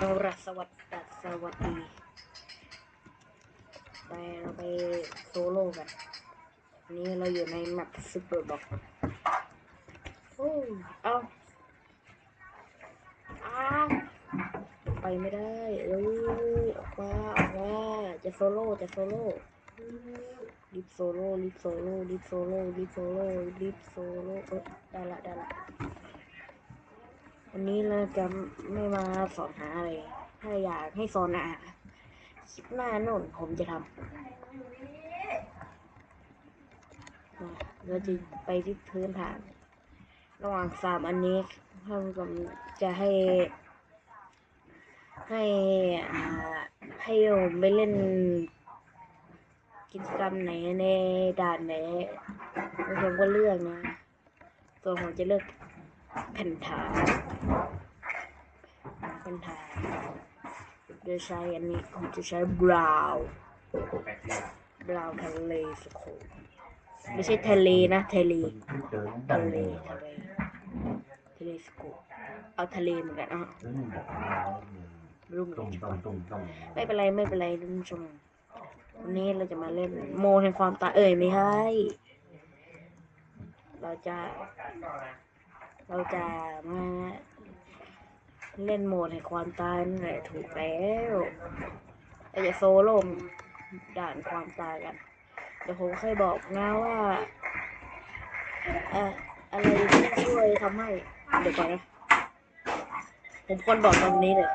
เอาละสวัสดีสวัสดีไปเราไปโซโล่กันนนี้เราอยู่ในแมปซูเปอร์บ็อกโอ้เอาอ้าไปไม่ได้เอ้ยออกมาออกมาจะโซโล่จะโซโล่รีบโซโล่รีบโซโล่รีบโซโล่รีบโซโล่รีบโซโล่เออได้ละได้ละ วันนี้เราจะไม่มาสอนหาอะไร ถ้าอยากให้สอนอะคลิปหน้าโน่นผมจะทำเราจะไปที่พื้นฐาน ระหว่างสามอันนี้ท่านผมจะให้ ให้ให้ผมไปเล่นกิจกรรมไหนในด่านไหนผมก็เลือกนะส่วผมจะเลือก แผ่นฐานแผ่นฐานจะใช้อันนี้ผมจะใช้บราว์บราวทะเลสโคปไม่ใช่ทะเลนะทะเลทะเลทะเลทะเลสโคปเอาทะเลเหมือนกันอะรุ่งรงตรงไม่เป็นไรไม่เป็นไรท่านผู้ชมวันนี้เราจะมาเล่นโมแห่งความตายเอ่ยไม่ให้เราจะ เราจะมาเล่นโหมดแห่งความตายนั่นแหละถูกแล้วเราจะโซโล่ด่านความตายกัน เดี๋ยวผมเคยบอกนะว่าอ่ออะไรที่ช่วยทำให้ เดี๋ยวก่อนนะ ผมควรบอกตรงนี้เลย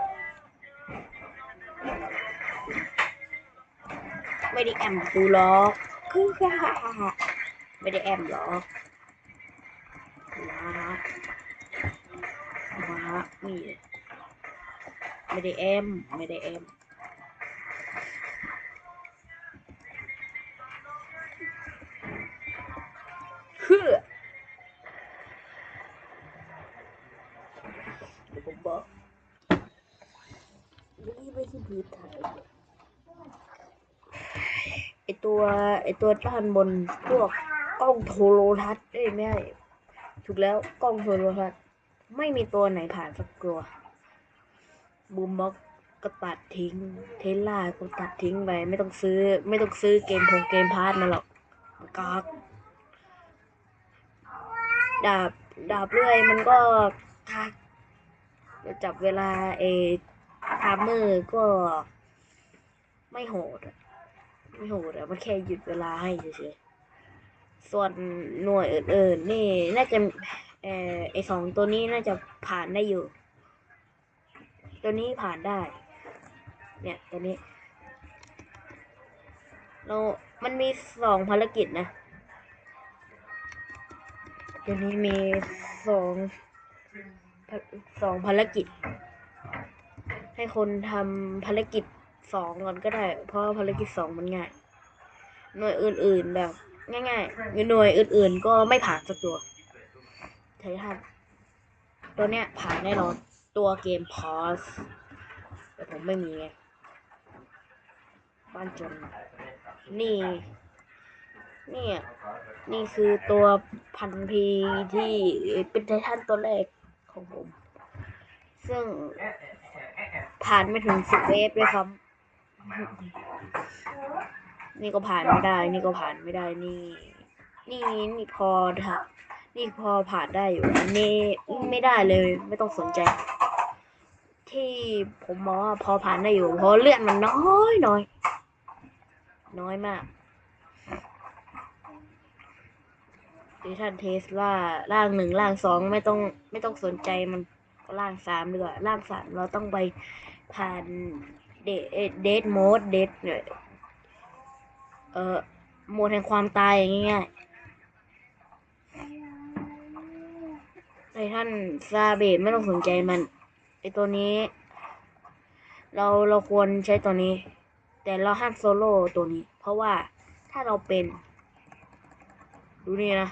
ไม่ได้แอมกูหรอกคือไม่ได้แอมหรอกมา มานี่ไม่ได้แอม ไม่ได้แอมคือเดี๋ยวผมบอกนี่ไม่ใช่พื้นฐานไอตัว ไอตัวด้านบนพวกกล้องโทรทัศน์เอ้ยไม่ใช่ ถูกแล้วกล้องโทรทัศน์ไม่มีตัวไหนผ่านสักตัวบูมบ็อกก็ตัดทิ้ง เทสล่าก็ตัดทิ้งไปไม่ต้องซื้อ ไม่ต้องซื้อเกมพงเกมพาร์ทมาหรอกกากดาบดาบเลื่อยมันก็กากจับเวลาเอทามเมอร์ก็ไม่โหด ไม่โหดอะมันแค่หยุดเวลาให้เฉยๆ ส่วนหน่วยอื่นๆนี่น่าจะเออไอสองตัวนี้น่าจะผ่านได้อยู่ ตัวนี้ผ่านได้ เนี่ยตัวนี้ เรา มันมีสองภารกิจนะ ตัวนี้มีสองสองภารกิจ ให้คนทำภารกิจสองก่อนก็ได้ เพราะภารกิจสองมันง่าย หน่วยอื่นๆแบบ ง่ายๆหน่วยอื่นๆ ก็ไม่ผ่านสักตัวไททันตัวเนี้ยผ่านแน่นอน ตัวเกมพอสแต่ผมไม่มีไง บ้านจน นี่ นี่นี่คือตัวพันพีที่เป็นไททันตัวแรกของผม ซึ่งผ่านไม่ถึงสิบเวฟเลยครับ นี่ก็ผ่านไม่ได้ นี่ก็ผ่านไม่ได้ นี่ นี่นี่พอทะนี่พอผ่านได้อยู่อันนี่ไม่ได้เลย ไม่ต้องสนใจ ที่ผมมองว่าพอผ่านได้อยู่เพราะเลือดมันน้อยน้อย น้อยมากดิท่านเทสลาร่างหนึ่งร่างสองไม่ต้องไม่ต้องสนใจมันร่างสามดีกว่าร่างสามเราต้องไปผ่านเดเดดโมดเดดเนี่ย เอ่อโหมดแห่งความตายอย่างง่ายๆไททันซาเบตไม่ต้องสนใจมันไอตัวนี้ เราเราควรใช้ตัวนี้ แต่เราห้ามโซโล่ตัวนี้ เพราะว่าถ้าเราเป็น ดูนี่นะ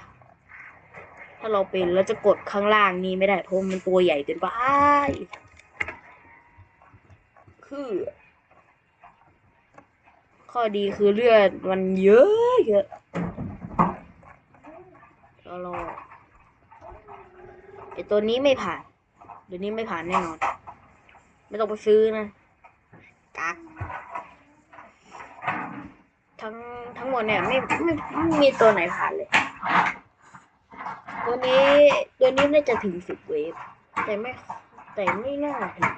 ถ้าเราเป็นเราจะกดข้างล่างนี้ไม่ได้เพราะมันตัวใหญ่เกินไปคือ ข้อดีคือเลือดมันเยอะเยอะเราลองไอตัวนี้ไม่ผ่านตัวนี้ไม่ผ่านแน่นอน ไม่ต้องไปซื้อนะกักทั้งทั้งหมดเนี่ยไม่ไม่ไม่มีตัวไหนผ่านเลย ตัวนี้ตัวนี้น่าจะถึงสิบเวฟแต่ไม่แต่ไม่น่าถึง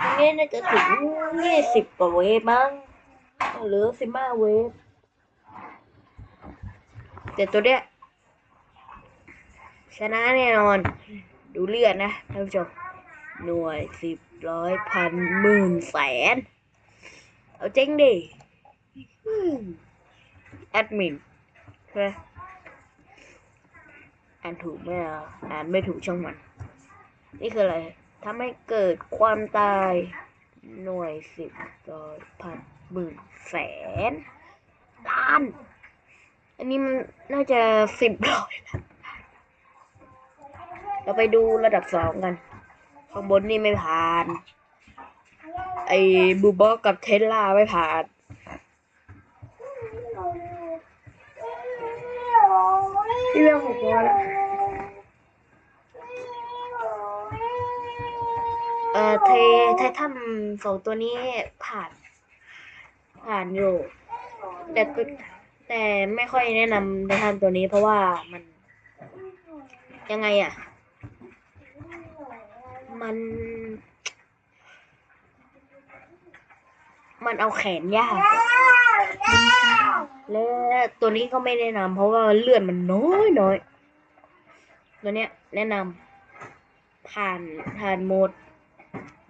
ตัวนี้น่าจะถึงยี่สิบกว่าเวฟมั้ง หรือสิบห้าเวฟแต่ตัวเนี้ยชนะแน่นอน ดูเลือดนะท่านผู้ชมหน่วยสิบร้อยพันหมื่นแสน เอาเจ๊งดิแอดมินใช่ไหมอ่านถูกไหมอะอ่านไม่ถูกช่องมัน นี่คืออะไรทำให้เกิดความตายหน่วยสิบร้อยพัน หมื่นแสนล้าน อันนี้มันน่าจะสิบร้อยล้านเราไปดูระดับสองกัน ข้างบนนี่ไม่ผ่าน ไอ้บูบอกับเทสลาไม่ผ่านเรื่องของตัวแล้วเอ่อเทไททันสองตัวนี้ผ่าน ผ่านอยู่ แต่แต่ไม่ค่อยแนะนำไททันตัวนี้เพราะว่ามัน ยังไงอะ มัน มันเอาแขนยากและตัวนี้ก็ไม่แนะนำเพราะว่าเลือดมันน้อยน้อยตัวเนี้ย แนะนำผ่านผ่านโหมด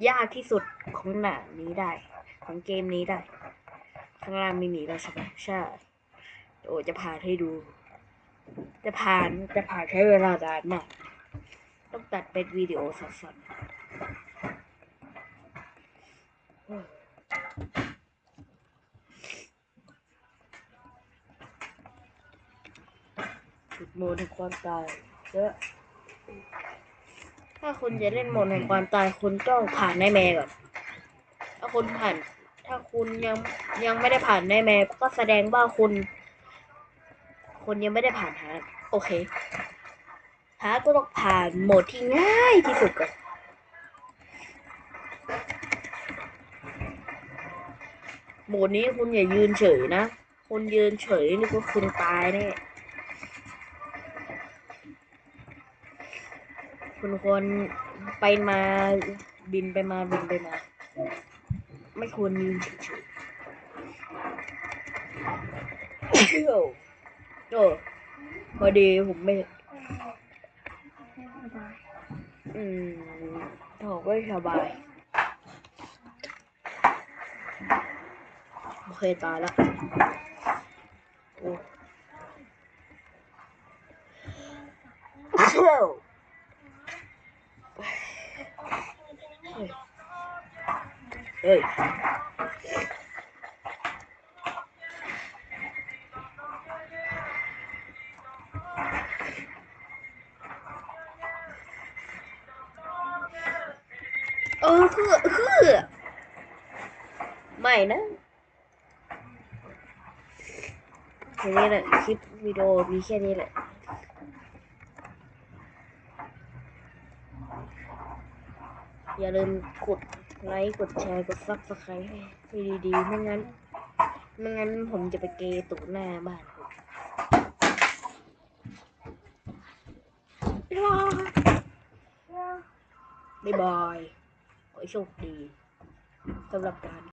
ยากที่สุดของหนังนี้ได้ ของเกมนี้ได้ ข้างล่างไม่มีแล้วใช่ไหมใช่โอ้จะผ่านให้ดู จะผ่านจะผ่านใช้เวลานานมาก ต้องตัดเป็นวิดีโอสดๆจุดโมดแห่งความตายเยอะถ้าคุณจะเล่นโหมดแห่งความตายคุณต้องผ่านได้แม่ก่อน ถ้าคุณผ่าน ถ้าคุณยัง ยังไม่ได้ผ่านได้แม่ก็แสดงว่าคุณคุณยังไม่ได้ผ่านฮาร์ดโอเคฮาร์ดก็ต้องผ่านโหมดที่ง่ายที่สุดก่อนโหมดนี้คุณอย่ายืนเฉยนะคุณยืนเฉยนี่ก็คุณตายแน่คุณควรไปมาบินไปมาบินไปมา ไม่ควรยืนเฉย ๆโอ้โอ้พอดีผมไม่ อืมผมไม่สบาย โอเคตายละโอ้เฮ้ย คือคือไม่นะแค่นี้แหละคลิปวิดีโอมีแค่นี้แหละอย่าลืมกดไลค์กดแชร์กดซับสไครต์ให้ดีๆไม่งั้นไม่งั้นผมจะไปเกยตุกหน้าบ้านบ๊ายบาย ให้โชคดีสำหรับการ